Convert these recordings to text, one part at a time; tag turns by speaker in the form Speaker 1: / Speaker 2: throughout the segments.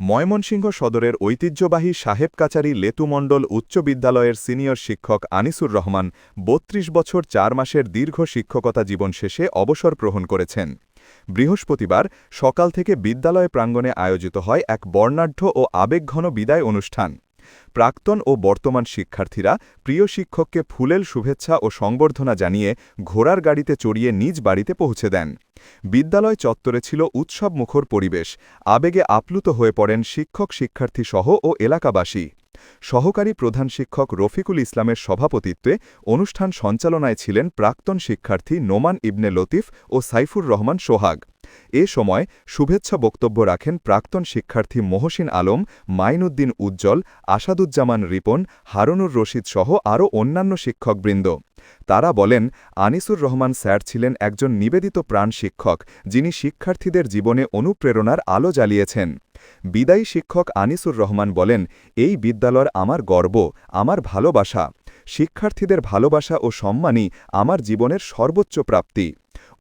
Speaker 1: ময়মনসিংহ সদরের ঐতিহ্যবাহী সাহেব কাচারি লেতুমণ্ডল উচ্চ বিদ্যালয়ের সিনিয়র শিক্ষক আনিসুর রহমান বত্রিশ বছর চার মাসের দীর্ঘ শিক্ষকতা জীবন শেষে অবসর গ্রহণ করেছেন। বৃহস্পতিবার সকাল থেকে বিদ্যালয় প্রাঙ্গণে আয়োজিত হয় এক বর্ণাঢ্য ও আবেগঘন বিদায় অনুষ্ঠান। প্রাক্তন ও বর্তমান শিক্ষার্থীরা প্রিয় শিক্ষককে ফুলেল শুভেচ্ছা ও সংবর্ধনা জানিয়ে ঘোড়ার গাড়িতে চড়িয়ে নিজ বাড়িতে পৌঁছে দেন। বিদ্যালয় চত্বরে ছিল উৎসবমুখর পরিবেশ, আবেগে আপ্লুত হয়ে পড়েন শিক্ষক, শিক্ষার্থী সহ ও এলাকাবাসী। সহকারী প্রধান শিক্ষক রফিকুল ইসলামের সভাপতিত্বে অনুষ্ঠান সঞ্চালনায় ছিলেন প্রাক্তন শিক্ষার্থী নোমান ইবনে লতিফ ও সাইফুর রহমান সোহাগ। এ সময় শুভেচ্ছা বক্তব্য রাখেন প্রাক্তন শিক্ষার্থী মহসিন আলম, মাইনুদ্দিন উজ্জ্বল, আসাদুজ্জামান রিপন, হারুনুর রশিদ সহ আরও অন্যান্য শিক্ষকবৃন্দ। তারা বলেন, আনিসুর রহমান স্যার ছিলেন একজন নিবেদিত প্রাণ শিক্ষক, যিনি শিক্ষার্থীদের জীবনে অনুপ্রেরণার আলো জ্বালিয়েছেন। বিদায়ী শিক্ষক আনিসুর রহমান বলেন, এই বিদ্যালয় আমার গর্ব, আমার ভালোবাসা। শিক্ষার্থীদের ভালোবাসা ও সম্মানই আমার জীবনের সর্বোচ্চ প্রাপ্তি।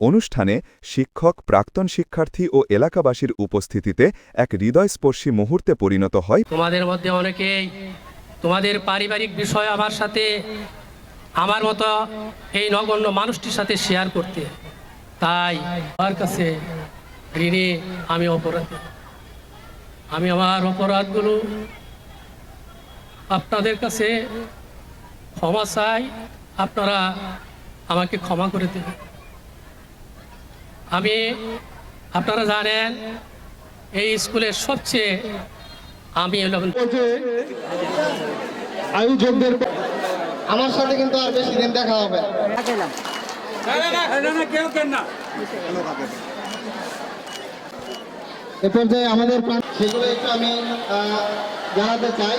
Speaker 1: অনুষ্ঠানে শিক্ষক, প্রাক্তন শিক্ষার্থী ও এলাকাবাসীর উপস্থিতিতে এক হৃদয়স্পর্শী মুহূর্তে পরিণত হয়।
Speaker 2: তোমাদের মধ্যে অনেকেই তোমাদের পারিবারিক বিষয় আমার সাথে, আমার মতো এই নগণ্য মানুষটির সাথে শেয়ার করতে। তাই আমার কাছে ঋণে আমি অপরাধ। আমি আমার অপরাধগুলো আপনাদের কাছে ক্ষমা চাই, আপনারা আমাকে ক্ষমা করে দেবেন। আমি আপনারা জানেন এই স্কুলের সবচেয়ে আমি
Speaker 3: আয়োজকদের
Speaker 4: আমার সাথে কিন্তু আর বেশি দিন দেখা হবে না। এ পর্যায়ে আমাদের সেগুলো একটু আমি জানাতে চাই।